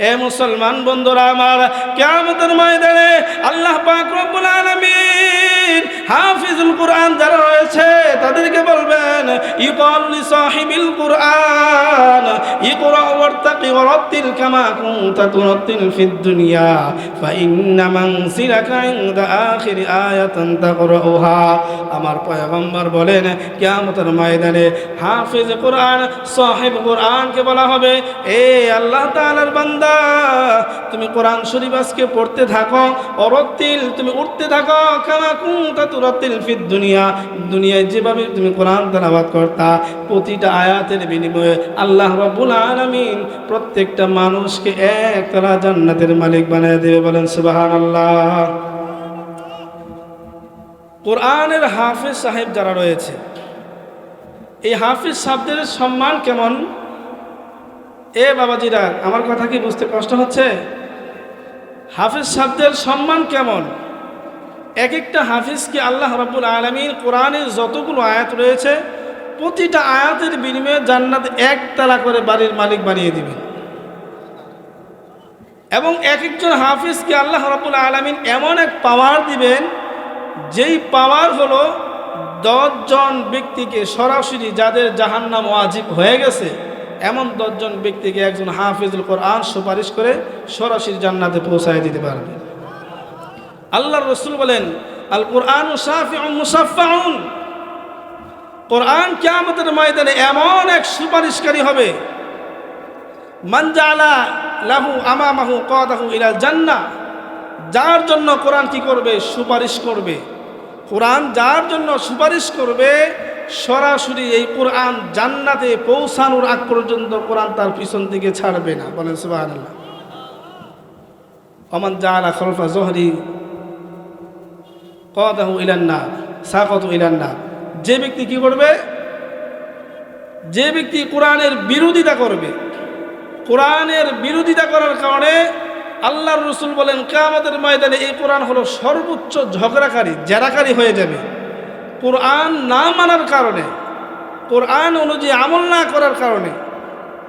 এ মুসলমান বন্ধুরা আমার কেমতের ময়দানে আল্লাহ পাক রব্বুল আলামিন হাফিজুল কোরআন যারা রয়েছে, তাদেরকে বলবেন সাহিবিল ইকরা কামা কুনতা ফিদ দুনিয়া ফাইন্না মানসিলাকা ইনদা আখির আয়াতান তাকরাউহা। আমার পয়গম্বর বলেন, কিয়ামতের ময়দানে হাফিজ কোরআন, সাহিব কোরআনকে বলা হবে, এ আল্লাহ তাআলার বান্দা, তুমি কোরআন শরীফ আজকে পড়তে থাকো অরত্তিল তুমি উঠতে থাকো, কামা কুনতা তুরাত্তিল ফিদ দুনিয়া। দুনিয়ায় যেভাবে তুমি কোরআন তেলাওয়াত করতা, প্রতিটা আয়াতের বিনিময়ে আল্লাহ রাব্বুল আলামিন প্রত্যেকটা মানুষকে একতলা জান্নাতের মালিক বানিয়ে দেবে বলেন সুবহানাল্লাহ। কোরআনের হাফিজ সাহেব যারা রয়েছে, এই হাফিজ সাহেবদের সম্মান কেমন? এ বাবাজিরা, আমার কথা কি বুঝতে কষ্ট হচ্ছে? হাফিজ সাহেবদের সম্মান কেমন? এক একটা হাফিজকে আল্লাহ রাব্বুল আলমীর কোরআনের যতগুলো আয়াত রয়েছে, প্রতিটা আয়াতের বিনিময়ে জান্নাত একতলা করে বাড়ির মালিক বানিয়ে দিবেন এবং এক একজন হাফিজকে আল্লাহ রাব্বুল আলমিন এমন এক পাওয়ার দিবেন, যেই পাওয়ার হলো দশজন ব্যক্তিকে সরাসরি যাদের জাহান্নাম ওয়াজিব হয়ে গেছে, এমন দশজন ব্যক্তিকে একজন হাফিজুল কোরআন সুপারিশ করে সরাসরি জান্নাতে পৌঁছায় দিতে পারবে। আল্লাহর রসুল বলেন আল কোরআন মুসাফাউন কোরআন কেয়ামতের ময়দানে এমন এক সুপারিশকারী হবে মানজালা লাহু আমামাহু কদাহু ইলাল জান্না যার জন্য কোরআন কি করবে? সুপারিশ করবে। কোরআন যার জন্য সুপারিশ করবে, সরাসরি এই কোরআন জান্নাতে পৌঁছানোর আগ পর্যন্ত কোরআন তার পিছন দিকে ছাড়বে না। বলেন সুবাহ অমান জালা খলফা জহরি কদাহু ইলান্না সাকত ইলান্না যে ব্যক্তি কি করবে? যে ব্যক্তি কোরআনের বিরোধিতা করবে, কোরআনের বিরোধিতা করার কারণে আল্লাহর রসুল বলেন, কেয়ামতের ময়দানে এই কোরআন হলো সর্বোচ্চ ঝগড়াকারী, জেরাকারী হয়ে যাবে। কোরআন না মানার কারণে, কোরআন অনুযায়ী আমল না করার কারণে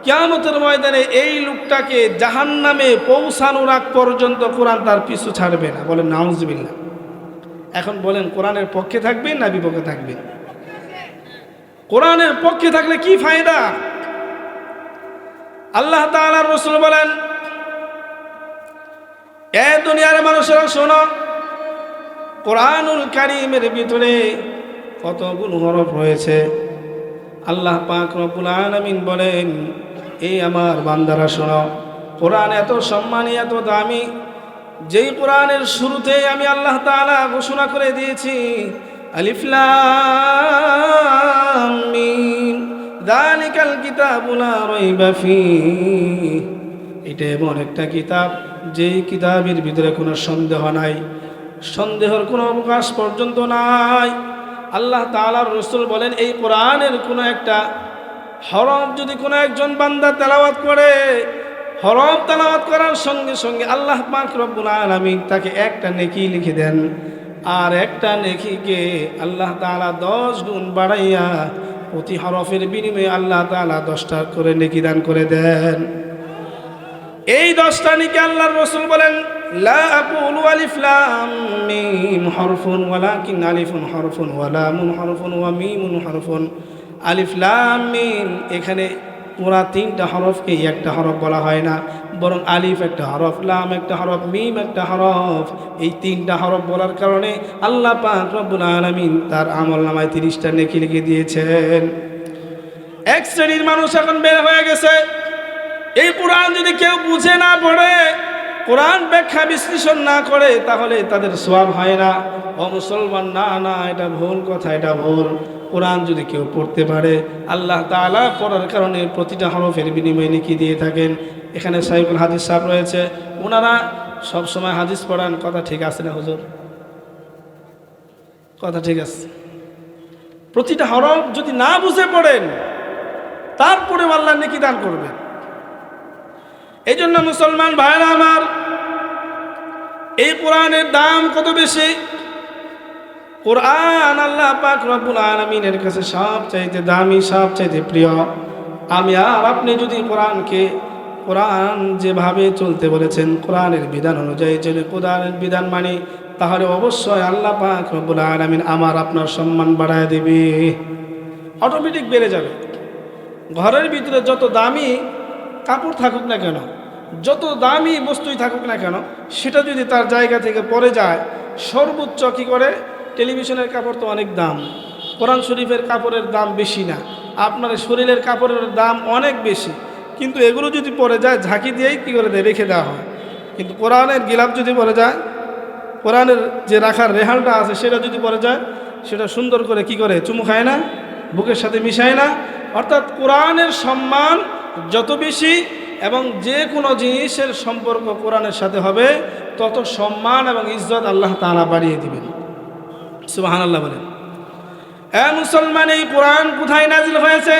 কেয়ামতের ময়দানে এই লোকটাকে জাহান নামে পৌঁছানোর আগ পর্যন্ত কোরআন তার পিছু ছাড়বে না। বলেন নাউজবিল্লা এখন বলেন, কোরআনের পক্ষে থাকবেন না বিপক্ষে থাকবেন কোরআনের পক্ষে থাকলে কি ফায়দা? আল্লাহ তাআলার রসুল বলেন, এ দুনিয়ার মানুষেরা শোনো, কোরআনুল কারিমের ভিতরে কতগুলো হরফ রয়েছে? আল্লাহ পাক রব্বুল আলামিন বলেন, এই আমার বান্দারা শোনো, কোরআন এত সম্মানী, এত দামি যেই কোরআনের শুরুতে আমি আল্লাহ তাআলা ঘোষণা করে দিয়েছি আলিফলাম মিম, দালিকাল কিতাবুলা রাইবা ফিহি। এটা এমন একটা কিতাব, যেই কিতাবের ভিতরে কোনো সন্দেহ নাই, সন্দেহের কোনো অবকাশ পর্যন্ত নাই। আল্লাহ তাআলার রসুল বলেন, এই কোরআনের কোনো একটা হরফ যদি কোনো একজন বান্দা তেলাওয়াত করে হরফ তেলাওয়াত করার সঙ্গে সঙ্গে আল্লাহ পাক রব্বুল আলামিন তাকে একটা নেকি লিখে দেন। আর একটা নেকিকে আল্লাহ তাআলা দশ গুণ বাড়াইয়া প্রতি হরফের বিনিময়ে আল্লাহ তাআলা দশটা করে নেকি দান করে দেন। এই দশটা নেকি আল্লাহর রসুল বলেন, লা আলিফুন হরফুন ওয়া এখানে পুরা তিনটা হরফকে একটা হরফ বলা হয় না, বরং আলিফ একটা হরফ, লাম একটা হরফ, মিম একটা হরফ। এই তিনটা হরফ বলার কারণে আল্লাহ পাক রব্বুল আলামিন তার আমল নামায় তিরিশটা নেকি লিখে দিয়েছেন। এক শ্রেণির মানুষ এখন বের হয়ে গেছে। এই কোরআন যদি কেউ বুঝে না পড়ে কোরআন ব্যাখ্যা বিশ্লেষণ না করে, তাহলে তাদের সব হয় না। ও মুসলমান, না না, এটা ভুল কথা, এটা ভুল। কোরআন যদি কেউ পড়তে পারে, আল্লাহ তাআলা পড়ার কারণে প্রতিটা হরফের বিনিময়ে লিখি দিয়ে থাকেন। এখানে সাইফুল হাদিস সাহেব রয়েছে। ওনারা সবসময় হাদিস পড়ান, কথা ঠিক আছে না হুজুর? কথা ঠিক আছে। প্রতিটা হরফ যদি না বুঝে পড়েন তারপরে আল্লাহ নেকি দান করবেন। এই জন্য মুসলমান ভাইরা আমার এই কোরআনের দাম কত বেশি? কোরআন আল্লাহ পাক রব্বুল আলমিনের কাছে সব চাইতে দামি সব চাইতে প্রিয়। আমি আর আপনি যদি কোরআনকে, কোরআন যেভাবে চলতে বলেছেন, কোরআনের বিধান অনুযায়ী যদি কোরআনের বিধান মানি, তাহলে অবশ্যই আল্লাহ পাক রব্বুল আলামিন আমার আপনার সম্মান বাড়ায় দেবে। অটোমেটিক বেড়ে যাবে। ঘরের ভিতরে যত দামি কাপড় থাকুক না কেন যত দামি বস্তুই থাকুক না কেন, সেটা যদি তার জায়গা থেকে পরে যায়, সর্বোচ্চ কী করে? টেলিভিশনের কাপড় তো অনেক দাম। কোরআন শরীফের কাপড়ের দাম বেশি না। আপনার শরীরের কাপড়ের দাম অনেক বেশি। কিন্তু এগুলো যদি পরে যায়, ঝাঁকি দিয়েই কী করে দেয়? রেখে দেওয়া হয়। কিন্তু কোরআনের গিলাপ যদি পড়ে যায়, কোরআনের যে রাখার রেহালটা আছে, সেটা যদি পড়ে যায়, সেটা সুন্দর করে কি করে? চুমু খায় না? বুকের সাথে মিশায় না? অর্থাৎ কোরআনের সম্মান যত বেশি এবং যে কোনো জিনিসের সম্পর্ক কোরআনের সাথে হবে, তত সম্মান এবং ইজ্জত আল্লাহ তাআলা বাড়িয়ে দিবেন। সুবাহান আল্লাহ বলেন। এ মুসলমান, এই কোরআন কোথায় নাজিল হয়েছে?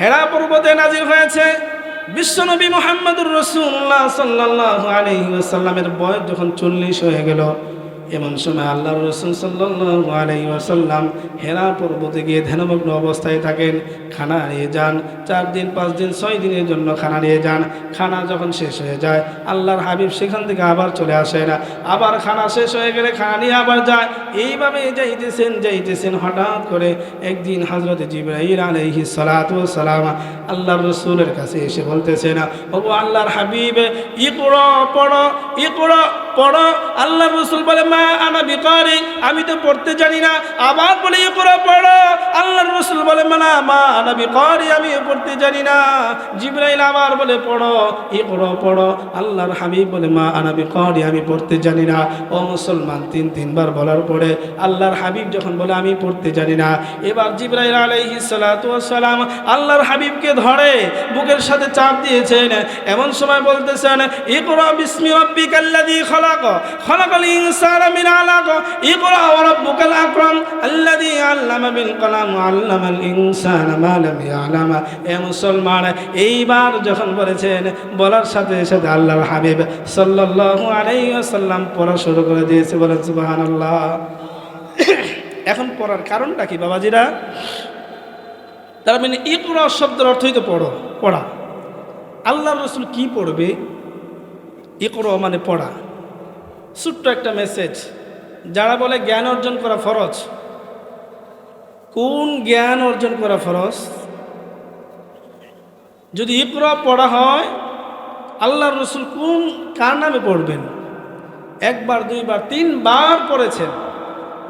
হেরা পর্বতে নাজিল হয়েছে। বিশ্বনবী মোহাম্মদুর রসুল্লাহ সাল্লাহ আলহি আসাল্লামের বয়স যখন চল্লিশ হয়ে গেল এমন সময় আল্লাহ রসুল সাল্লাহ আলহি আসাল্লাম হেরা পর্বতে গিয়ে ধ্যানমগ্ন অবস্থায় থাকেন। খানা নিয়ে যান, চার দিন, পাঁচ দিন, ছয় দিনের জন্য খানা নিয়ে যান। খানা যখন শেষ হয়ে যায়, আল্লাহর হাবিব সেখান থেকে আবার চলে আসে না আবার খানা শেষ হয়ে গেলে খানা নিয়ে আবার যায়। এইভাবে যাইতেছেন যাইতেছেন হঠাৎ করে একদিন হজরত জিব্রাহির আলহি সালাম আল্লাহর রসুলের কাছে এসে বলতেছেন ও আল্লাহর হাবিব ই পড়ো পড়ো ই পড়ো পড়ো। আল্লাহর রসুল বলে, মা আনা বিকারি। আমি তো পড়তে জানি না। আবার বলে ই পড়ো পড়ো। আল্লাহর রসুল বলে, মানা, মা আনা বিকারি, আমি পড়তে জানি না। জিব্রাইল আবার বলে, পড়ো ই পড়ো পড়ো। আল্লাহর হাবিব বলে, মা আনা বিকারি, আমি পড়তে জানি না। ও মুসলমান, তিন, তিনবার বলার পরে আল্লাহর হাবিব যখন বলে, আমি পড়তে জানি না। এবার জিব্রাইল আলাইহি সালাম আল্লাহর হাবিবকে ধরে বুকের সাথে চাপ দিয়েছেন। এমন সময় বলতেছেন, ইকরা বিসমি রাব্বিকাল্লাযী খলাক। ইনসানা মিন আলাক ইকরা ওয়া রাব্বুকাল আকরাম, আল্লাযী আল্লামা বিল কলাম আল্লামাল ইনসানা মা লাম ইয়ালাম। এ মুসলমান, এইবার যখন বলেছেন, বলার সাথে সাথে আল্লাহর হাবিব সাল্লাল্লাহু আলাইহি ওয়াসাল্লাম পড়া শুরু করে দিয়েছে, বলেন সুবহানাল্লাহ। এখন পড়ার কারণটা কি বাবাজিরা? তার মানে ইকরা শব্দের অর্থই তো পড়ো, পড়া। আল্লাহর রসুল কি পড়বে? ইকরা মানে পড়া। ছোট্ট একটা মেসেজ যারা বলে জ্ঞান অর্জন করা ফরজ। কোন জ্ঞান অর্জন করা ফরজ? যদি ইকরা পড়া হয় আল্লাহ রসুল কোন, কার নামে পড়বেন? একবার, দুইবার, তিনবার পড়েছেন।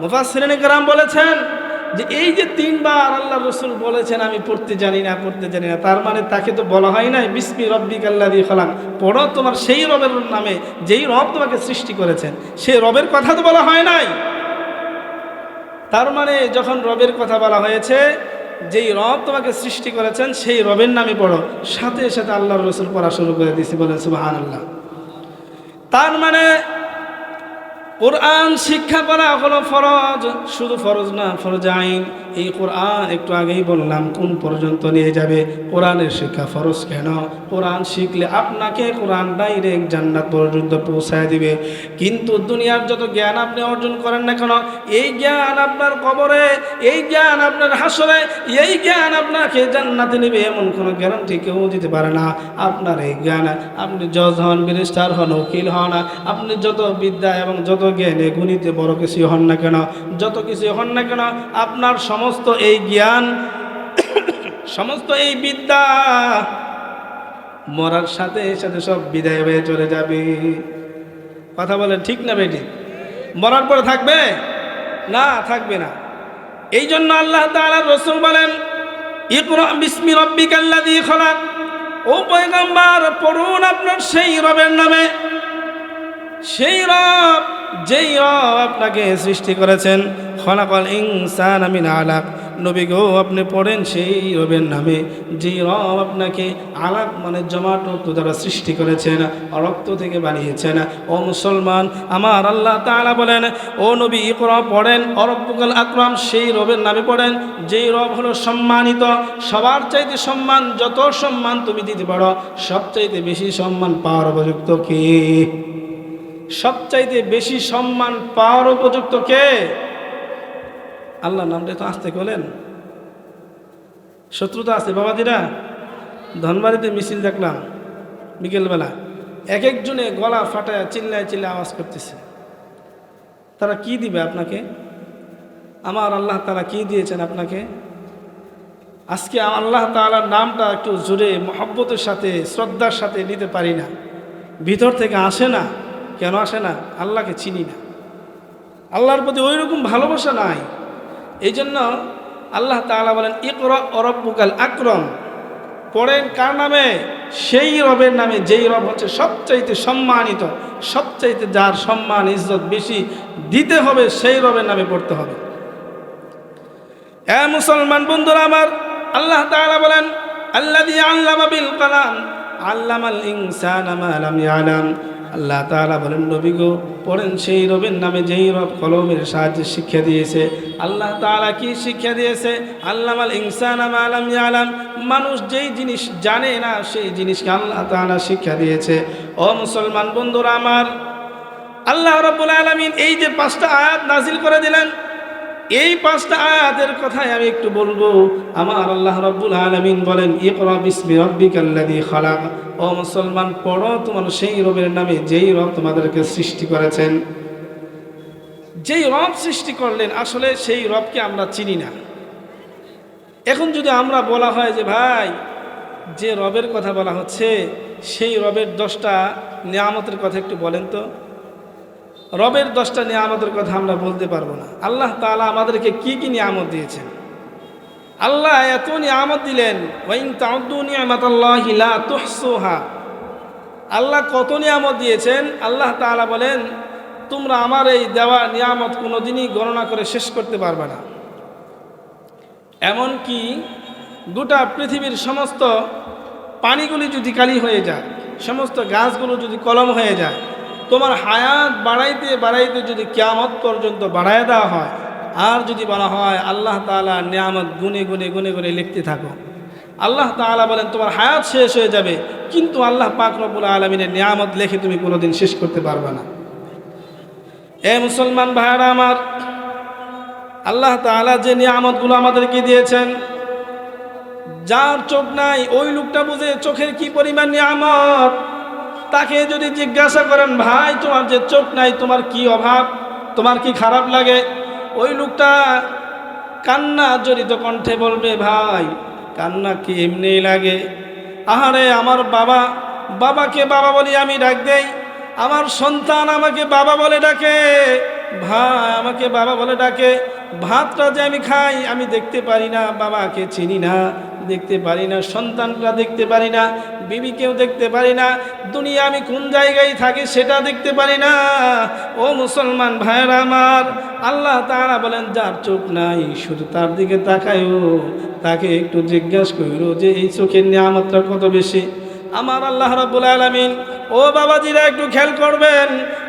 মুফাসিরিন গ্রাম বলেছেন যে এই যে তিনবার আল্লাহ রসুল বলেছেন, আমি পড়তে জানি না, পড়তে জানি না, তার মানে তাকে তো বলা হয় নাই, বিসমি রব্বিক আল্লাহ দিয়ে খলাম পড়ো তোমার সেই রবের নামে, যেই রব তোমাকে সৃষ্টি করেছেন সেই রবের কথা তো বলা হয় নাই। তার মানে যখন রবের কথা বলা হয়েছে, যেই রব তোমাকে সৃষ্টি করেছেন, সেই রবের নামে পড়ো। সাথে সাথে আল্লাহ রসুল পড়া শুরু করে দিয়েছি, বলেন সুবাহান আল্লাহ তার মানে কোরআন শিক্ষা করা হলো ফরজ শুধু ফরজ না ফরজ আইন। এই কোরআন একটু আগেই বললাম, কোন পর্যন্ত নিয়ে যাবে? কোরআনের শিক্ষা ফরজ কেন? কোরআন শিখলে আপনাকে কোরআন ডাইরেক্ট জান্নাত পর্যন্ত পৌঁছায় দিবে। কিন্তু দুনিয়ার যত জ্ঞান আপনি অর্জন করেন না কেন, এই জ্ঞান আপনার কবরে, এই জ্ঞান আপনার হাসরে, এই জ্ঞান আপনাকে জান্নাতে নেবে এমন কোনো গ্যারান্টি কেউ দিতে পারে না। আপনার এই জ্ঞান, আপনি জজ হন মিনিস্টার হন, উকিল হন, আপনি যত বিদ্যা এবং যত জ্ঞানে গুণিতে বড় কিছু হন না কেন, যত কিছু হন না কেন, আপনার সমস্ত এই জ্ঞান, সমস্ত এই বিদ্যা মরার সাথে সাথে সব বিদায় হয়ে চলে যাবে। কথা বলেন ঠিক না বেটি? মরার পরে থাকবে? না থাকবে না। এই জন্য আল্লাহ তাআলা রসুল বলেন রব্বিকাল্লাযী খলাক। ও পড়ুন আপনার সেই রবের নামে। সেই রব, যেই রব আপনাকে সৃষ্টি করেছেন খলাকল ইনসান আমিন আলাক। নবী গো, আপনি পড়েন সেই রবের নামে। যেই রব আপনাকে আলাক মানে জমাট রক্ত দ্বারা সৃষ্টি করেছেন, রক্ত থেকে বানিয়েছেন। ও মুসলমান, আমার আল্লাহ তাআলা বলেন, ও নবী, ইকরা পড়েন, অরব্বুকাল আকরাম, সেই রবের নামে পড়েন। যেই রব হলো সম্মানিত, সবার চাইতে সম্মান, যত সম্মান তুমি দিতে পারো সবচাইতে বেশি সম্মান পাওয়ার উপযুক্ত কে? সবচাইতে বেশি সম্মান পাওয়ার উপযুক্ত কে? আল্লাহ নামটা তো আসতে বলেন। শত্রুতা আছে, বাবাজিরা। ধনবাড়িতে মিছিল দেখলাম, বিকেলবেলা। এক একজনে গলা ফাটায় চিল্লায় চিল্লায় আওয়াজ করতেছে। তারা কি দিবে আপনাকে? আমার আল্লাহ তারা কি দিয়েছেন আপনাকে? আজকে আল্লাহ তালার নামটা একটু জোরে মহব্বতের সাথে, শ্রদ্ধার সাথে নিতে পারি না। ভিতর থেকে আসে না, কেন আসে না? আল্লাহকে চিনি না। আল্লাহর প্রতি ওই রকম ভালোবাসা নাই। এই জন্য আল্লাহ তাআলা বলেন, ইকর অরব্বুকাল আকরম। পড়েন কার নামে? সেই রবের নামে। যেই রব হচ্ছে সবচাইতে সম্মানিত, সবচাইতে যার সম্মান, ইজ্জত বেশি দিতে হবে, সেই রবের নামে পড়তে হবে। এ মুসলমান বন্ধুরা আমার, আল্লাহ তাআলা বলেন, আল্লাযী আল্লামা বিল কালাম। আল্লামাল ইনসানা মা লাম ইয়ালাম। আল্লাহ তাআলা বলেন, নবী গো, পড়েন সেই রবের নামে যেই রব কলমের সাহায্যে শিক্ষা দিয়েছে। আল্লাহ তাআলা কি শিক্ষা দিয়েছে? আল্লামাল ইনসানা মা লাম ইয়ালাম। মানুষ যেই জিনিস জানে না, সেই জিনিসকে আল্লাহ তাআলা শিক্ষা দিয়েছে। ও মুসলমান বন্ধুরা আমার, আল্লাহ রাব্বুল আলামিন এই যে পাঁচটা আয়াত নাজিল করে দিলেন, এই পাঁচটা আয়াতের কথাই আমি একটু বলব। আমার আল্লাহ রব্বুল আলমিন বলেন, ইকরা বিসমি রব্বিকাল্লাযী খালাক। ও মুসলমান, পড়ো তোমার সেই রবের নামে, যেই রব তোমাদেরকে সৃষ্টি করেছেন। যেই রব সৃষ্টি করলেন, আসলে সেই রবকে আমরা চিনি না। এখন যদি আমরা বলা হয় যে, ভাই, যে রবের কথা বলা হচ্ছে, সেই রবের দশটা নিয়ামতের কথা একটু বলেন তো। রবের দশটা নিয়ামতের কথা আমরা বলতে পারব না। আল্লাহ তাআলা আমাদেরকে কি কি নিয়ামত দিয়েছেন? আল্লাহ এত নিয়ামত দিলেন, ওয়াইন তাউদ্দু নিয়ামাতাল্লাহি লা তুহসুহা। আল্লাহ কত নিয়ামত দিয়েছেন? আল্লাহ তাআলা বলেন, তোমরা আমার এই দেওয়া নিয়ামত কোনোদিনই গণনা করে শেষ করতে পারবে না। এমনকি গোটা পৃথিবীর সমস্ত পানিগুলি যদি কালি হয়ে যায়, সমস্ত গাছগুলো যদি কলম হয়ে যায়, তোমার হায়াত বাড়াইতে বাড়াইতে যদি কিয়ামত পর্যন্ত বাড়ায় দেওয়া হয় আর যদি বলা হয়, আল্লাহ তাআলা নিয়ামত গুনে গুনে গুনে গুনে লিখতে থাকো। আল্লাহ তাআলা বলেন, তোমার হায়াত শেষ হয়ে যাবে। কিন্তু আল্লাহ পাক রব্বুল আলমিনের নিয়ামত লেখে তুমি কোনোদিন শেষ করতে পারবে না। এ মুসলমান ভাইরা আমার, আল্লাহ তাআলা যে নিয়ামতগুলো আমাদেরকে দিয়েছেন, যার চোখ নাই, ওই লোকটা বুঝে চোখের কি পরিমাণ নিয়ামত? তাকে যদি জিজ্ঞাসা করেন, ভাই, তোমার যে চোখ নাই, তোমার কি অভাব? তোমার কি খারাপ লাগে? ওই লোকটা কান্না জড়িত কণ্ঠে বলবে, ভাই, কান্না কি এমনি লাগে? আহারে, আমার বাবা, বাবাকে বাবা বলি আমি ডাক দেই। আমার সন্তান আমাকে বাবা বলে ডাকে। ভাই, আমাকে বাবা বলে ডাকে। ভাতটা যে আমি খাই, আমি দেখতে পারি না, বাবাকে চিনি না, দেখতে পারি না, সন্তানটা দেখতে পারি না, বিবিকেও দেখতে পারি না, দুনিয়া আমি কোন জায়গায় থাকি সেটা দেখতে পারি না। ও মুসলমান ভাইয়েরা আমার আল্লাহ তারা বলেন, যার চোখ নাই, শুধু তার দিকে তাকায়ও। তাকে একটু জিজ্ঞাসা করো যে, এই চোখের নিয়ামতটা কত বেশি? আমার আল্লাহ রাব্বুল আলামিন, ও বাবাজিরা, একটু খেয়াল করবেন।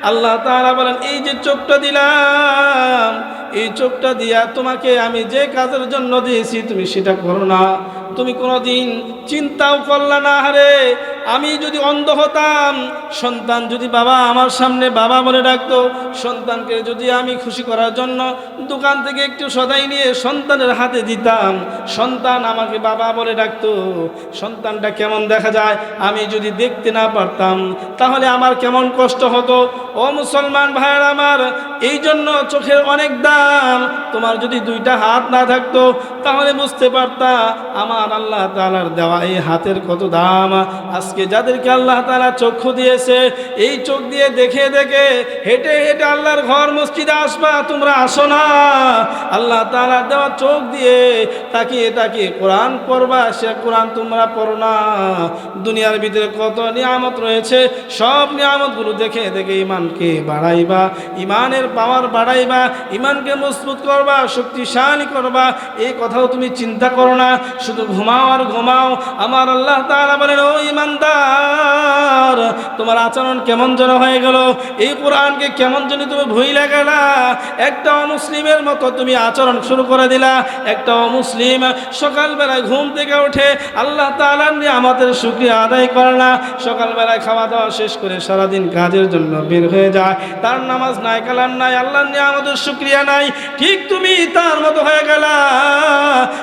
আল্লাহ তাআলা বলেন, এই যে চোখটা দিলাম, এই চোখটা দিয়া তোমাকে আমি যে কাজের জন্য দিয়েছি, তুমি সেটা করো না। তুমি কোনোদিন চিন্তাও করলা না হারে আমি যদি অন্ধ হতাম, সন্তান যদি বাবা আমার সামনে বাবা বলে ডাকতো, সন্তানকে যদি আমি খুশি করার জন্য দোকান থেকে একটু সদাই নিয়ে সন্তানের হাতে দিতাম, সন্তান আমাকে বাবা বলে ডাকতো, সন্তানটা কেমন দেখা যায় আমি যদি দেখতে না পারতাম, তাহলে আমার কেমন কষ্ট হতো? ও মুসলমান ভাইয়ের আমার এই জন্য চোখের অনেক দাম, তোমার যদি দুইটা হাত না থাকতো, তাহলে বুঝতে পারতা, আমার আল্লাহ তালার দেওয়া এই হাতের কত দাম আজকে যাদেরকে আল্লাহ তারা চক্ষু দিয়েছে, এই চোখ দিয়ে দেখে দেখে হেঁটে হেঁটে আল্লাহর ঘর মসজিদে আসবা, তোমরা আসো না। আল্লাহ তালার দেওয়া চোখ দিয়ে তাকিয়ে তাকিয়ে কোরআন পড়বা, সে কোরআন তোমরা পড়ো না। দুনিয়ার ভিতরে কত নিয়ামত রয়েছে, সব নিয়ামতগুলো দেখে দেখে ইমানকে বাড়াইবা, ইমানের পাওয়ার বাড়াইবা, ইমানকে মজবুত করবা, শক্তিশালী করবা, এই কথাও তুমি চিন্তা করো না, শুধু ঘুমাও আর ঘুমাও। আমার আল্লাহ তাআলা বলেন, ও ইমানদার তোমার আচরণ কেমন যেন হয়ে গেল? এই কোরআনকে কেমন যেন তুমি ভুইলা গেলা। একটা অমুসলিমের মতো তুমি আচরণ শুরু করে দিলা। একটা অমুসলিম সকালবেলায় ঘুম থেকে উঠে আল্লাহ তাআলার নিয়ে আমাদের শুক্রিয়া আদায় করে না। সকালবেলায় খাওয়া দাওয়া শেষ করে সারাদিন কাজের জন্য বের হয়ে যায়। তার নামাজ নাই, কালাম নাই আল্লাহ নিয়ে আমাদের শুক্রিয়া নাই। ঠিক তুমি তার মতো হয়ে গেলা।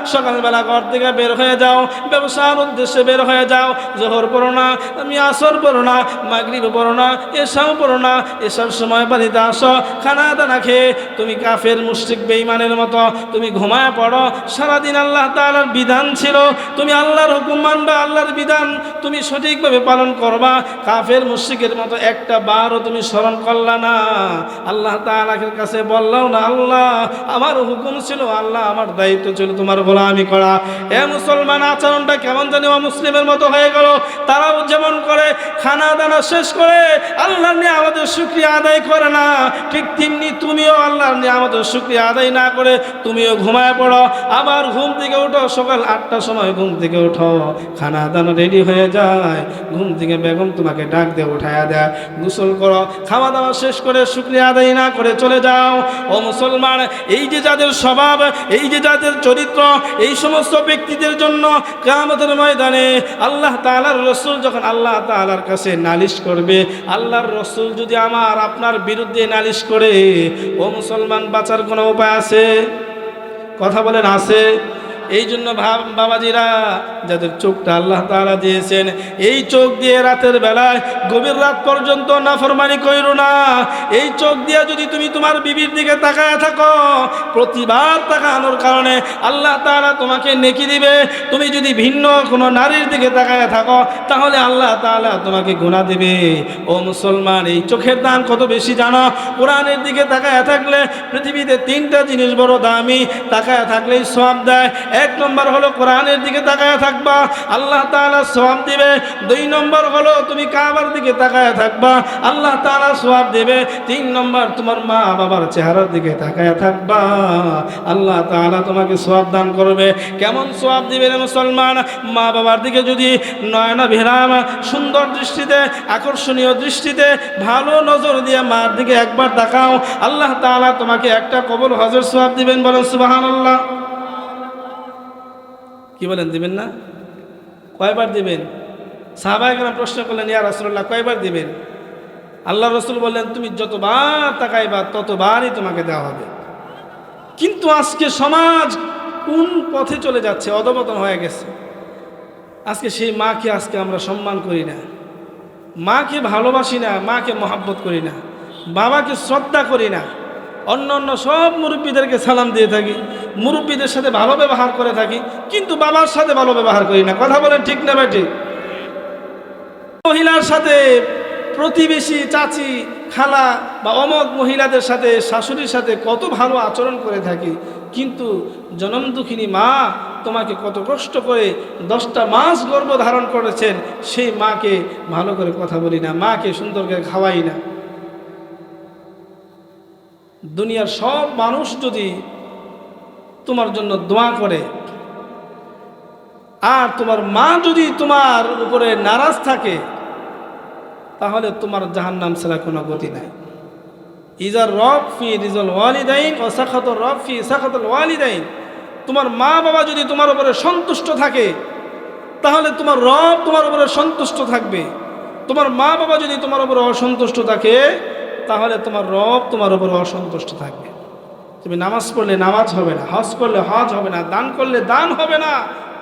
সকালবেলা ঘর থেকে বের হয়ে যাও, ব্যবসার উদ্দেশ্যে বের হয়ে যাও। জোহর পড়ো না, আমি আসর পড়ো না, মাগরিব পড়ো না এসাও পড়ো না এসব সময় বাড়িতে আসো, খানা দানা খেয়ে, তুমি কাফের, মুশরিক, বেঈমানের মতো, তুমি ঘুমায় পড়ো, সারাদিন আল্লাহ তাআলার বিধান ছিল, তুমি আল্লাহর হুকুম মানবা, আল্লাহর বিধান তুমি সঠিকভাবে পালন করবা, কাফের, মুশরিকের মতো একটা বারও তুমি স্মরণ করলা না, আল্লাহ তাআলার কাছে বললাও না, আল্লাহ, আমার হুকুম ছিল, আল্লাহ আমার দায়িত্ব ছিল তোমার গোলামি করা। এ মুসলমান আচরণটা কেমন জানি মুসলিমের মতো হয়ে গেল তারাও যেমন করে খানা দানা শেষ করে আল্লাহ নিয়ে আমাদের শুক্রিয়া আদায় করে না। ঠিক তেমনি তুমিও আল্লাহ নিয়ে আমাদের শুক্রিয়া আদায় না করে তুমিও ঘুমায় পড়ো। আবার ঘুম থেকে উঠো সকাল আটটার সময় ঘুম থেকে উঠো খানা দানা রেডি হয়ে যায়, ঘুম থেকে বেগম তোমাকে ডাক দিয়ে উঠায়া দেয়। গোসল করো খাওয়া দাওয়া শেষ করে শুক্রিয়া আদায় না করে চলে যাও। ও মুসলমান, এই যে যাদের স্বভাব, এই যে যাদের চরিত্র, এই সমস্ত ব্যক্তিদের জন্য কামতের ময়দানে আল্লাহ তাআলার রসুল যখন আল্লাহ তালার কাছে নালিশ করবে, আল্লাহর রসুল যদি আমার, আপনার বিরুদ্ধে নালিশ করে, ও মুসলমান বাঁচার কোনো উপায় আছে? কথা বলেন, আছে? এই জন্য বাবাজিরা, যাদের চোখটা আল্লাহ তাআলা দিয়েছেন, এই চোখ দিয়ে রাতের বেলায় গভীর রাত পর্যন্ত নাফরমানি কইরো না। এই চোখ দিয়ে যদি তুমি তোমার বিবির দিকে তাকায় থাকো, প্রতিবার তাকানোর কারণে আল্লাহ তাআলা তোমাকে নেকি দিবে। তুমি যদি ভিন্ন কোনো নারীর দিকে তাকায় থাকো, তাহলে আল্লাহ তালা তোমাকে গুণা দিবে। ও মুসলমান, এই চোখের দান কত বেশি জানো? কোরআনের দিকে তাকায় থাকলে পৃথিবীতে তিনটা জিনিস বড় দামি, তাকায় থাকলেই সব দেয়। এক নম্বর হলো কোরআনের দিকে তাকায় থাকবা। আল্লাহ তাআলা সওয়াব দিবে। দুই নম্বর হলো তুমি কাবার দিকে তাকায় থাকবা। আল্লাহ তাআলা সওয়াব দিবে। তিন নম্বর তোমার মা বাবার চেহারার দিকে তাকায় থাকবা। আল্লাহ তাআলা তোমাকে সওয়াব দান করবে। কেমন সওয়াব দিবে মুসলমান? মা বাবার দিকে যদি নয়না ভিরাম সুন্দর দৃষ্টিতে, আকর্ষণীয় দৃষ্টিতে, ভালো নজর দিয়ে মার দিকে একবার তাকাও, আল্লাহ তাআলা তোমাকে একটা কবর হজর সওয়াব দিবেন বলেন সুবহানাল্লাহ। কি বলেন, দিবেন না? কয়বার দিবেন? সাহাবাহিকরা প্রশ্ন করলেন, ইয়া রাসুল্লাহ কয়বার দিবেন? আল্লাহ রসুল বললেন, তুমি যতবার তাকাইবা, ততবারই তোমাকে দেওয়া হবে। কিন্তু আজকে সমাজ কোন পথে চলে যাচ্ছে? অধপতন হয়ে গেছে। আজকে সেই মাকে আজকে আমরা সম্মান করি না। মাকে ভালোবাসি না, মাকে মহাব্বত করি না। বাবাকে শ্রদ্ধা করি না। অন্য অন্য সব মুরব্বীদেরকে সালাম দিয়ে থাকি। মুরব্বীদের সাথে ভালো ব্যবহার করে থাকি, কিন্তু বাবার সাথে ভালো ব্যবহার করি না। কথা বলেন ঠিক না ঠিক মহিলার সাথে প্রতিবেশী, চাচি, খালা বা অমক মহিলাদের সাথে, শাশুড়ির সাথে কত ভালো আচরণ করে থাকি, কিন্তু জনম দুঃখিনী মা তোমাকে কত কষ্ট করে দশটা মাস গর্ভ ধারণ করেছেন, সেই মাকে ভালো করে কথা বলি না, মাকে সুন্দর করে খাওয়াই না। দুনিয়ার সব মানুষ যদি তোমার জন্য দোয়া করে। আর তোমার মা যদি তোমার উপরে নারাজ থাকে, তাহলে তোমার জাহান্নাম ছাড়া কোনো গতি নাই। ইজার রব ফি রিজল ওয়ালিদাইন ও সাখাত রব ফি সাখাতুল ওয়ালিদাইন। তোমার মা বাবা যদি তোমার উপরে সন্তুষ্ট থাকে, তাহলে তোমার রব তোমার উপরে সন্তুষ্ট থাকবে। তোমার মা বাবা যদি তোমার উপরে অসন্তুষ্ট থাকে, তাহলে তোমার রব তোমার উপরে অসন্তুষ্ট থাকবে। তুমি নামাজ পড়লে নামাজ হবে না, হজ করলে হজ হবে না, দান করলে দান হবে না,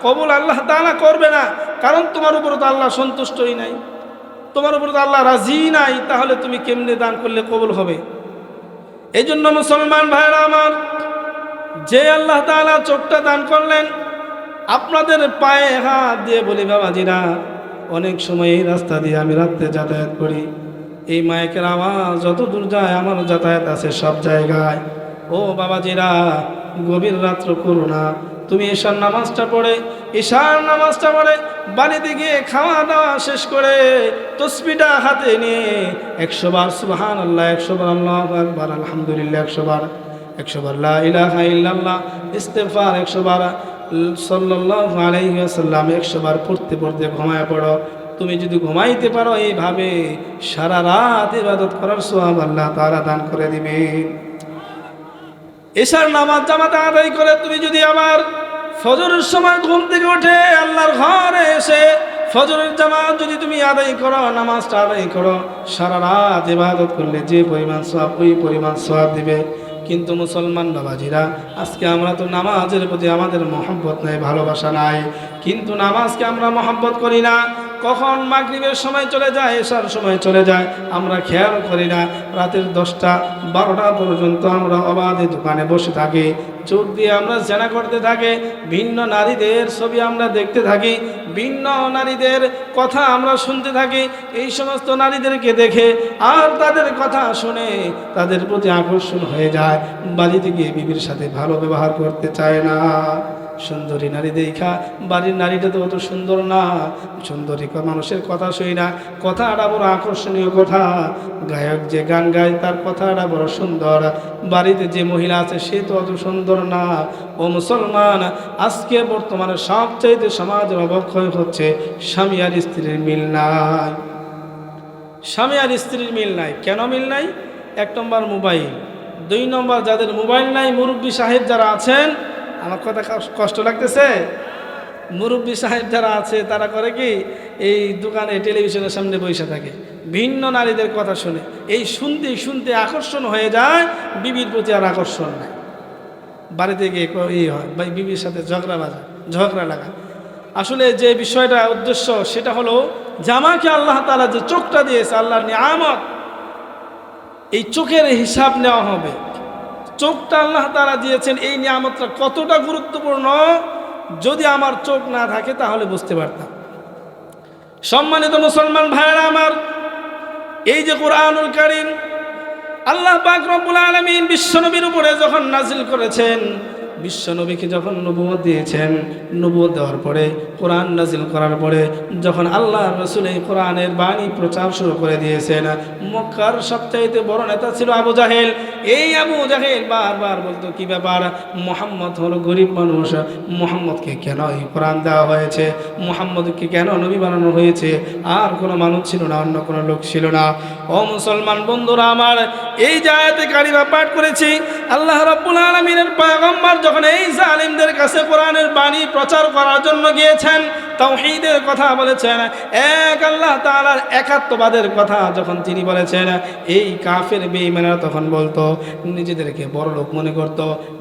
কবুল আল্লাহ দানা করবে না, কারণ তোমার উপরে তো আল্লাহ সন্তুষ্টই নাই। তোমার উপর তো আল্লাহ রাজি নাই, তাহলে তুমি কেমনে দান করলে কবুল হবে? এই জন্য মুসলমান ভাইরা আমার, যে আল্লাহ তাআলা চোখটা দান করলেন, আপনাদের পায়ে হাত দিয়ে বলি, বাবাজিরা, অনেক সময় এই রাস্তা দিয়ে আমি রাত্রে যাতায়াত করি। এই মাইকের আওয়াজ যত দূর যায় আমার যাতায়াত আছে সব জায়গায়। ও বাবাজিরা, গভীর রাত্র করো না। তুমি ঈশার নামাজটা পড়ে, ঈশার নামাজটা পড়ে, বাড়িতে গিয়ে খাওয়া দাওয়া শেষ করে তসবিটা হাতে নিয়ে একশো বার সুবাহান আল্লাহ একশো বার আল্লাহ একবার আলহামদুলিল্লাহ একশো বার একশো বার ইলাহা ইল্লাল্লাহ ইস্তেফার একশো বার সাল্লাল্লাহু আলাইহি ওয়াসাল্লাম একশো বার পড়তে পড়তে ঘুমায় পড়ো। তুমি যদি ঘুমাইতে পারো, এইভাবে সারা রাত ইবাদত করার সোয়াব আল্লাহ তাআলা দান করে দিবেন। এশার নামাজ জামাতে আদায় করে তুমি যদি আবার ফজরের সময় ঘুম থেকে উঠে আল্লাহর ঘরে এসে ফজরের জামাত যদি তুমি আদায় করো, নামাজটা আদায় করো, সারা রাত ইবাদত করলে যে পরিমাণ সব ওই পরিমাণ সব দিবে। কিন্তু মুসলমান বাবাজিরা আজকে আমরা তো নামাজের প্রতি আমাদের মহব্বত নাই, ভালোবাসা নাই। কিন্তু নামাজকে আমরা মহব্বত করি না। কখন মাগরিবের সময় চলে যায় এসার সময় চলে যায়, আমরা খেয়াল করি না। রাতের দশটা, বারোটা পর্যন্ত আমরা অবাধে দোকানে বসে থাকি। চোখ দিয়ে আমরা জেনা করতে থাকি, ভিন্ন নারীদের ছবি আমরা দেখতে থাকি, ভিন্ন নারীদের কথা আমরা শুনতে থাকি, এই সমস্ত নারীদেরকে দেখে আর তাদের কথা শুনে তাদের প্রতি আকর্ষণ হয়ে যায়। বাড়িতে গিয়ে বিবির সাথে ভালো ব্যবহার করতে চায় না। সুন্দরী নারী দেখা, বাড়ির নারীটা তো অত সুন্দর না। সুন্দরী মানুষের কথা শুই না, কথাটা বড় আকর্ষণীয় কথা। গায়ক যে গান গায়, তার কথাটা বড় সুন্দর। বাড়িতে যে মহিলা আছে, সে তো অত সুন্দর না। ও মুসলমান, আজকে বর্তমানে সবচাইতে সমাজের অবক্ষয় হচ্ছে, স্বামী আর স্ত্রীর মিল নাই। স্বামী আর স্ত্রীর মিল নাই। কেন মিল নাই? এক নম্বর মোবাইল। দুই নম্বর, যাদের মোবাইল নাই, মুরব্বী সাহেব যারা আছেন আমার কথা কষ্ট- লাগতেছে? মুরব্বী সাহেব যারা আছে, তারা করে কি, এই দোকানে টেলিভিশনের সামনে বসে থাকে, ভিন্ন নারীদের কথা শুনে। এই শুনতে শুনতে আকর্ষণ হয়ে যায়, বিবির প্রতি আর আকর্ষণ নাই। বাড়িতে গিয়ে হয় বা বিবির সাথে ঝগড়া বাজা, ঝগড়া লাগা। আসলে যে বিষয়টা উদ্দেশ্য, সেটা হলো, জামাকে আল্লাহ তালা যে চোখটা দিয়েছে, আল্লাহর নিয়ামত, এই চোখের হিসাব নেওয়া হবে। চোখটা আল্লাহ তারা দিয়েছেন, এই নিয়ামতটা কতটা গুরুত্বপূর্ণ? যদি আমার চোখ না থাকে তাহলে বুঝতে পারতাম। সম্মানিত মুসলমান ভাইয়েরা আমার, এই যে কোরআনুল কারিম, আল্লাহ পাক রব্বুল আলামিন বিশ্বনবীর উপরে যখন নাজিল করেছেন বিশ্বনবীকে যখন নবুয়ত দিয়েছেন নবুয়ত দেওয়ার পরে, কোরআন নাজিল করার পরে, যখন আল্লাহ রসুল এই কোরআনের বাণী প্রচার শুরু করে দিয়েছেন, মক্কার সবচাইতে বড় নেতা ছিল আবু জাহেল। এই আবু জাহেল বারবার বলতো, কি ব্যাপার? মোহাম্মদ হলো গরিব মানুষ। মোহাম্মদকে কেন এই কোরআন দেওয়া হয়েছে? মোহাম্মদকে কেন নবী বানানো হয়েছে? আর কোনো মানুষ ছিল না, অন্য কোনো লোক ছিল না। ও মুসলমান বন্ধুরা, আমার এই জায়গাতে কারিমা পাঠ করেছি, আল্লাহ রাব্বুল আলামিনের পয়গম্বর যখন এই জালিমদের কাছে কোরআনের বাণী প্রচার করার জন্য গিয়েছেন, তাওহীদের কথা বলেছেন, এক আল্লাহ তাআলার একাত্মবাদের কথা যখন তিনি বলেছেন, এই কাফের বেঈমানরা তখন বলতো, নিজেদেরকে বড় লোক মনে করত,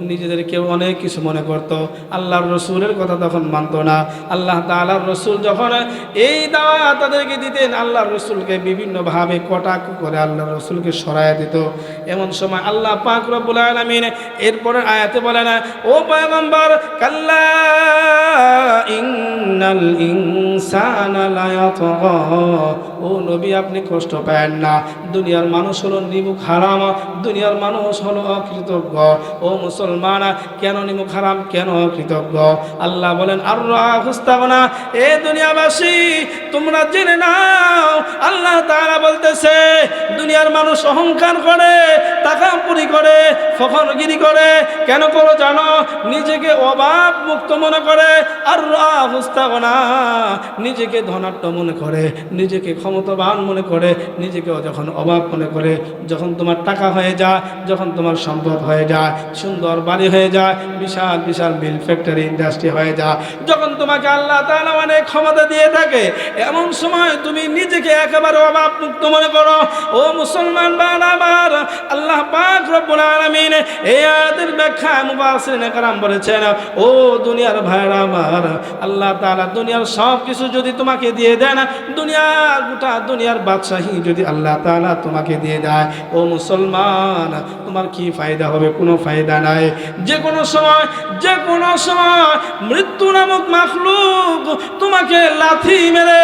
নিজেদেরকে অনেক কিছু মনে করত, আল্লাহর রসুলের কথা তখন মানতো না, আল্লাহ তাআলার রসুল যখন এই দাওয়া তাদেরকে দিতেন, আল্লাহর রসুলকে বিভিন্নভাবে কটাক করে আল্লাহর রসুলকে সরায় দিত। এমন সময় আল্লাহ পাক রব্বুল আলামিন এরপরে আয়াতে বলে না, ও পয়গম্বর ও নবী, আপনি কষ্ট পায়েন না। দুনিয়ার মানুষ হলো নিমুখ হারাম দুনিয়ার মানুষ হলো অকৃতজ্ঞ। ও মুসলমান, কেন নিমুখ হারাম কেন অকৃতজ্ঞ? আল্লাহ বলেন আর হুস্তাবনা এ দুনিয়াবাসী, তোমরা জেনে নাও। আল্লাহ তারা বলতেছে দুনিয়ার মানুষ অহংকার করে তাকাপুরি করে ফখরগিরি করে, কেন করো জানো? নিজেকে অভাব মুক্ত মনে করে, আর হুস্তাবনা নিজেকে ধনাট্য মনে করে, নিজেকে ক্ষমতাবান মনে করে, নিজেকে যখন অভাব মনে করে, যখন তোমার টাকা হয়ে যায়, যখন তোমার সম্পদ হয়ে যায়, সুন্দর বাড়ি হয়ে যায়, বিশাল বিশাল মিল ফ্যাক্টরি ইন্ডাস্ট্রি হয়ে যায়, যখন তোমাকে আল্লাহ তাআলা অনেক ক্ষমতা দিয়ে থাকে, এমন সময় তুমি নিজেকে একেবারে অভাব মুক্ত মনে করো, ও মুসলমান বান আমার, আল্লাহ পাক রব্বুল আলামিন এই আয়াতের ব্যাখ্যা মুবাসিরিন কারাম বলেছেন, ও দুনিয়ার ভাইরা আমার, আল্লাহ তাআলা দুনিয়ার সব কিছু যদি তোমাকে দিয়ে দেন গোটা দুনিয়ার বাদশাহী যদি আল্লাহ তাআলা তোমাকে দিয়ে দেয়, ও মুসলমান, তোমার কি হবে? কোনো ফায়দা নাই। যে কোনো সময় যে কোনো সময় মৃত্যু নামক মাখলুক তোমাকে লাথি মেরে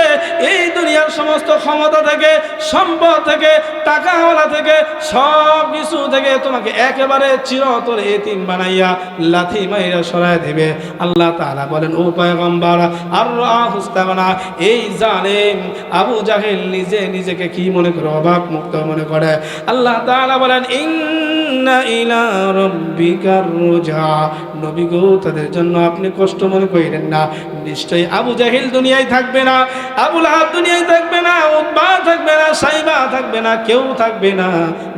এই দুনিয়ার সমস্ত ক্ষমতা থেকে, সম্পদ থেকে, টাকাওয়ালা থেকে সব কিছু থেকে তোমাকে একেবারে চিরতর এতিম বানাইয়া লাথি মাইরা সরায় দেবে। আল্লাহ তাআলা বলেন, ও পয়গম্বর, আর হুস্তাবনা এই জালেম আবু জাহেল নিজে নিজেকে কি মনে করে অভাব মুক্ত মনে করে? আল্লাহ তাআলা বলেন, ইন্না ইলা রব্বিকার রুজা। নবী গো, তাদের জন্য আপনি কষ্ট মনে করেন না। নিশ্চয়ই আবু জাহিল দুনিয়ায় থাকবে না আবুল আহাব দুনিয়ায় থাকবে না উদ্বা থাকবে না, সাইবা থাকবে না, কেউ থাকবে না।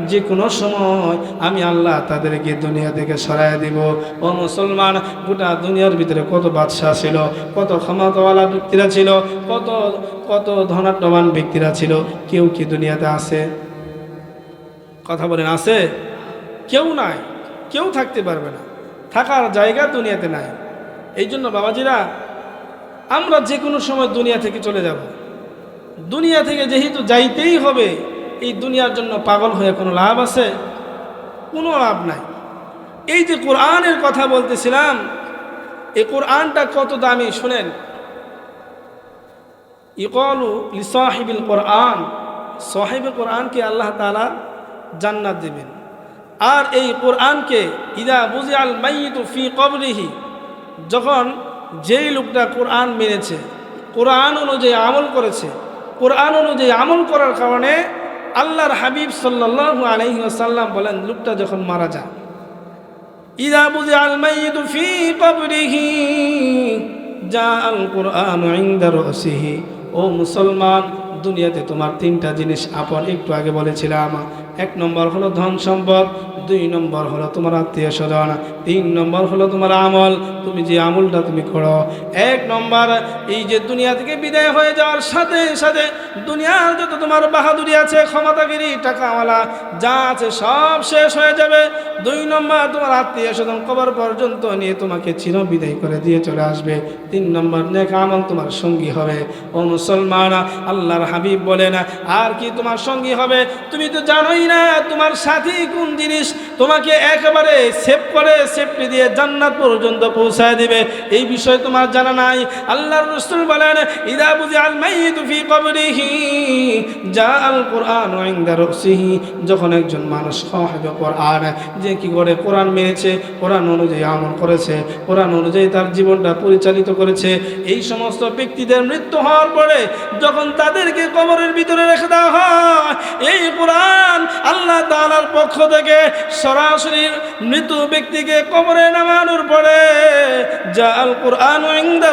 যে কোনো সময় আমি আল্লাহ তাদেরকে দুনিয়া থেকে সরাই দিব। ও মুসলমান, গোটা দুনিয়ার ভিতরে কত বাদশাহ ছিল, কত ক্ষমতাওয়ালা ব্যক্তিরা ছিল, কত কত ধনাট্যবান ব্যক্তিরা ছিল, কেউ কি দুনিয়াতে আছে? কথা বলেন, আছে? কেউ নাই, কেউ থাকতে পারবে না। থাকার জায়গা দুনিয়াতে নাই। এই জন্য বাবাজিরা আমরা যে কোনো সময় দুনিয়া থেকে চলে যাব। দুনিয়া থেকে যেহেতু যাইতেই হবে, এই দুনিয়ার জন্য পাগল হয়ে কোনো লাভ আছে? কোনো লাভ নাই। এই যে কোরআনের কথা বলতেছিলাম এই কোরআনটা কত দামি শুনেন। ইকলু লিসাহিবিল কোরআন সাহেবের কোরআনকে আল্লাহ তালা জান্নাত দেবেন। আর এই কোরআনকে ইদা বুঝে আল মাইতু ফি কবরিহি যখন যেই লোকটা কোরআন মেনেছে, কোরআন অনুযায়ী আমল করেছে, কোরআন অনুযায়ী আমল করার কারণে আল্লাহর হাবিব সাল্লাল্লাহু আলাইহি ওয়াসাল্লাম বলেন, লোকটা যখন মারা যায়, ইদা বুঝে আল মাইতু ফি যা রাসিহি। ও মুসলমান, দুনিয়াতে তোমার তিনটা জিনিস আপন, একটু আগে বলেছিলাম, এক নম্বর হলো ধন সম্পদ দুই নম্বর হলো তোমার আত্মীয় স্বজন, তিন নম্বর হলো তোমার আমল। তুমি যে আমলটা তুমি করো। এক নম্বর, এই যে দুনিয়া থেকে বিদায় হয়ে যাওয়ার সাথে সাথে দুনিয়ার যত তোমার বাহাদুরি আছে, ক্ষমতাগিরি, টাকাওয়ালা, যা আছে সব শেষ হয়ে যাবে। দুই নম্বর, তোমার আত্মীয় স্বজন কবর পর্যন্ত নিয়ে তোমাকে চির বিদায় করে দিয়ে চলে আসবে। তিন নম্বর, নেক আমল তোমার সঙ্গী হবে। ও মুসলমান, আল্লাহর হাবিব বলে না আর কি তোমার সঙ্গী হবে? তুমি তো জানোই না তোমার সাথী কোন জিনিস তোমাকে একেবারে সেভ করে সেফটি দিয়ে জান্নাত পর্যন্ত পৌঁছায় দিবে। এই বিষয় তোমার জানা নাই। আল্লাহর রসুল বলেন, ইদা বুঝি আল মাইয়িতু ফি কবরিহি। যা আল কোরআন ইনদা যখন একজন মানুষ সাহেব কোরআন, যে কি করে কোরআন মেনেছে, কোরআন অনুযায়ী আমল করেছে, কোরআন অনুযায়ী তার জীবনটা পরিচালিত করেছে, এই সমস্ত ব্যক্তিদের মৃত্যু হওয়ার পরে যখন তাদেরকে কবরের ভিতরে রেখে দেওয়া হয় আল্লাহ তাআলার পক্ষ থেকে সরাসরি মৃত ব্যক্তিকে কবরে নামানোর পরে যা আল কোরআন ইনদা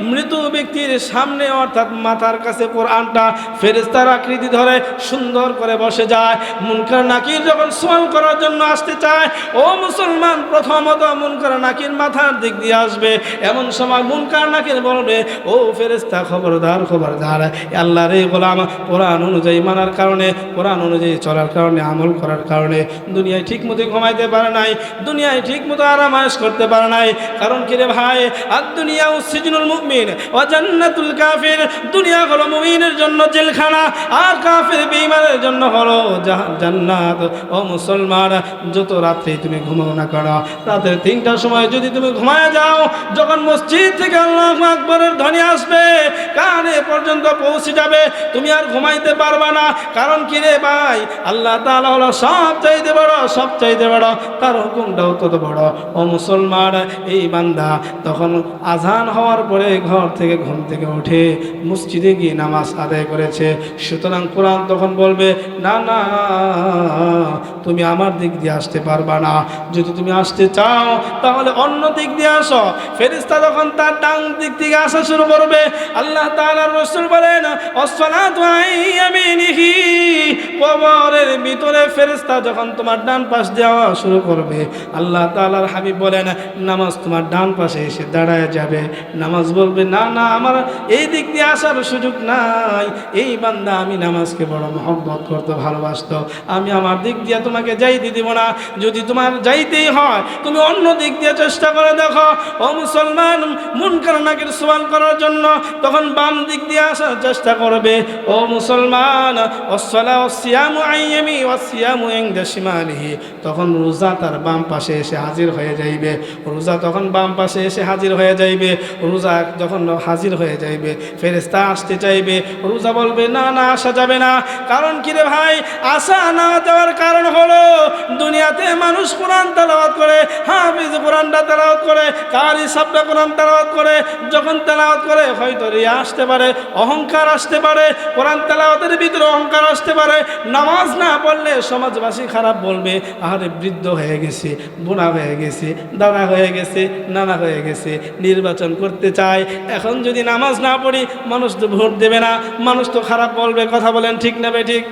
মৃত ব্যক্তির সামনে অর্থাৎ মাথার কাছে কোরআনটা ফেরেস্তার আকৃতি ধরে সুন্দর করে বসে যায়। মুনকার নাকির যখন সোয়াল করার জন্য আসতে চায়, ও মুসলমান, প্রথমত মুনকার নাকির মাথার দিক দিয়ে আসবে। এমন সময় মুনকার নাকির বলবে, ও ফেরেস্তা খবরদার খবরদার। আল্লাহ রে গোলাম, কোরআন অনুযায়ী মানার কারণে, কোরআন অনুযায়ী চলার কারণে, আমল করার কারণে দুনিয়ায় ঠিক মতো ঘুমাইতে পারে নাই, দুনিয়ায় ঠিক মতো আরামায়েশ করতে পারে নাই। কারণ কি রে ভাই? আর দুনিয়া উসিজনুল মুমিন ও জান্নাতুল কাফির। দুনিয়া হলো মুমিনের জন্য জেলখানা, আর কাফির বেঈমানের জন্য হলো জান্নাত। ও মুসলমান, যত রাত্রে তুমি ঘুমাও না করো রাতের তিনটার সময় যদি তুমি ঘুমায় যাও, যখন মসজিদ থেকে আল্লাহ আকবরের ধ্বনি আসবে, কানে পর্যন্ত পৌঁছে যাবে, তুমি আর ঘুমাইতে পারবা না। কারণ কি রে ভাই? আল্লাহ তাআলা হলো সব চাইতে বড় সব চাইতে বড়। তার হুকুমটাও তত বড়। ও মুসলমান, এই বান্দা তখন আজান হওয়ার পরে ঘর থেকে ঘুম থেকে উঠে মসজিদে গিয়ে নামাজ আদায় করেছে। সুতরাং কোরআন তখন বলবে, না না, তুমি আমার দিক দিয়ে আসতে পারবা না। যদি তুমি আসতে চাও, তাহলে অন্য দিক দিয়ে আসো। ফেরিস্তা তখন তার ডান দিক থেকে আসা শুরু করবে। আল্লাহ তাআলার রাসূল বলেন, অসসালাতু আইয়ামিনিহি কবরের ভিতরে ফেরেশতা যখন তোমার ডান পাশ দেওয়া শুরু করবে, আল্লাহ তাআলার হাবিব বলেন, নামাজ তোমার ডান পাশে এসে দাঁড়ায় যাবে। নামাজ বলবে, না না, আমার এই দিক দিয়ে আসার সুযোগ নাই। এই বান্দা আমি নামাজকে বড় মহব্বত করতে ভালোবাসতো। আমি আমার দিক দিয়ে তোমাকে যাইতে দিব না। যদি তোমার যাইতেই হয়, তুমি অন্য দিক দিয়ে চেষ্টা করে দেখো। ও মুসলমান, মন নাকির সওয়াল করার জন্য তখন বাম দিক দিয়ে আসার চেষ্টা করবে। ও মুসলমান অসলা অসিয়ামু তখন রোজা তার বাম পাশে এসে হাজির হয়ে যাইবে। রোজা তখন বাম পাশে এসে হাজির হয়ে যাইবে। রোজা যখন হাজির হয়ে যাইবে ফেরেস্তা আসতে চাইবে। রোজা বলবে, না না, আসা যাবে না। কারণ কি রে ভাই? আসা না যাওয়ার কারণ হলো দুনিয়াতে মানুষ কোরআন তেলাওয়াত করে, হাফিজ কোরআনটা তেলাওয়াত করে, কারি সাবটা কোরআন তেলাওয়াত করে। যখন তেলাওয়াত করে, হয়তো রিয়া আসতে পারে, অহংকার আসতে পারে, কোরআন তেলাওয়াতের ভিতরে অহংকার আসতে পারে। নামাজ না পড়লে সমাজবাসী খারাপ বলবে আরে বৃদ্ধ হয়ে গেছে বোনা হয়ে গেছে, দাদা হয়ে গেছে, নানা হয়ে গেছে, নির্বাচন করতে চায়। এখন যদি নামাজ না পড়ি, মানুষ তো ভোট দেবে না, মানুষ তো খারাপ বলবে, কথা বলেন ঠিক নেবে ঠিক?